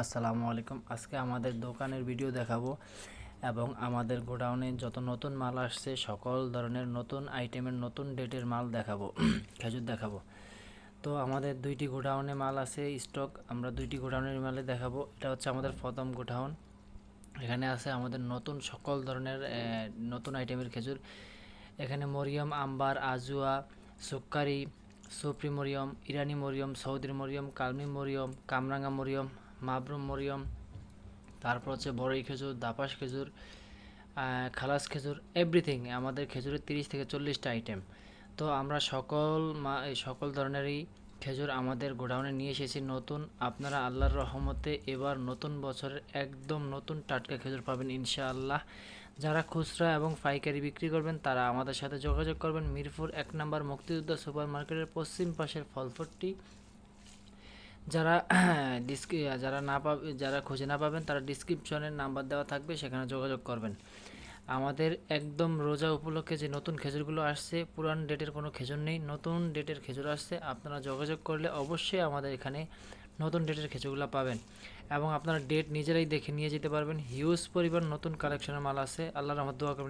আসসালামু আলাইকুম। আজকে আমাদের দোকানের ভিডিও দেখাবো এবং আমাদের গোডাউনে যত নতুন মাল আসছে, সকল ধরনের নতুন আইটেমের নতুন ডেটের মাল দেখাবো, খেজুর দেখাবো। তো আমাদের দুইটি গোডাউনে মাল আছে স্টক আমরা দুইটি গোডাউনের মালে দেখাবো। এটা হচ্ছে আমাদের প্রথম গোডাউন। এখানে আছে আমাদের নতুন সকল ধরনের নতুন আইটেমের খেজুর। এখানে Mariam, Ambar, Ajwa, Sukkari Sufri Mariam Irani Mariam, সৌদির মরিয়ম, কালমি মরিয়ম, কামরাঙ্গা মরিয়ম মাবরুম মরিয়ম, তারপর হচ্ছে বড়ই খেজুর, দাপাস খেজুর খালাস খেজুর এভরিথিং আমাদের খেজুরের তিরিশ থেকে চল্লিশটা আইটেম তো আমরা সকল মা সকল ধরনেরই খেজুর আমাদের গোডাউনে নিয়ে এসেছি নতুন। আপনারা আল্লাহর রহমতে এবার নতুন বছরের একদম নতুন টাটকা খেজুর পাবেন ইনশাআল্লাহ। যারা খুচরা এবং পাইকারি বিক্রি করবেন, তারা আমাদের সাথে যোগাযোগ করবেন। মিরপুর এক নম্বর মুক্তিযোদ্ধা সুপার মার্কেটের পশ্চিম পাশের ফলফটটি যারা ডিসক্রি যারা না পাবে যারা খুঁজে না পাবেন, তারা ডিসক্রিপশনের নাম্বার দেওয়া থাকবে, সেখানে যোগাযোগ করবেন। আমাদের একদম রোজা উপলক্ষে যে নতুন খেজুরগুলো আসছে, পুরান ডেটের কোনো খেজুর নেই, নতুন ডেটের খেজুর আসছে, আপনারা যোগাযোগ করলে অবশ্যই আমাদের এখানে নতুন ডেটের খেজুরগুলো পাবেন। এবং আপনারা ডেট নিজেরাই দেখে নিয়ে যেতে পারবেন। হিউজ পরিমাণ নতুন কালেকশনের মাল আছে। আল্লাহর রহমত দোয়া করবেন।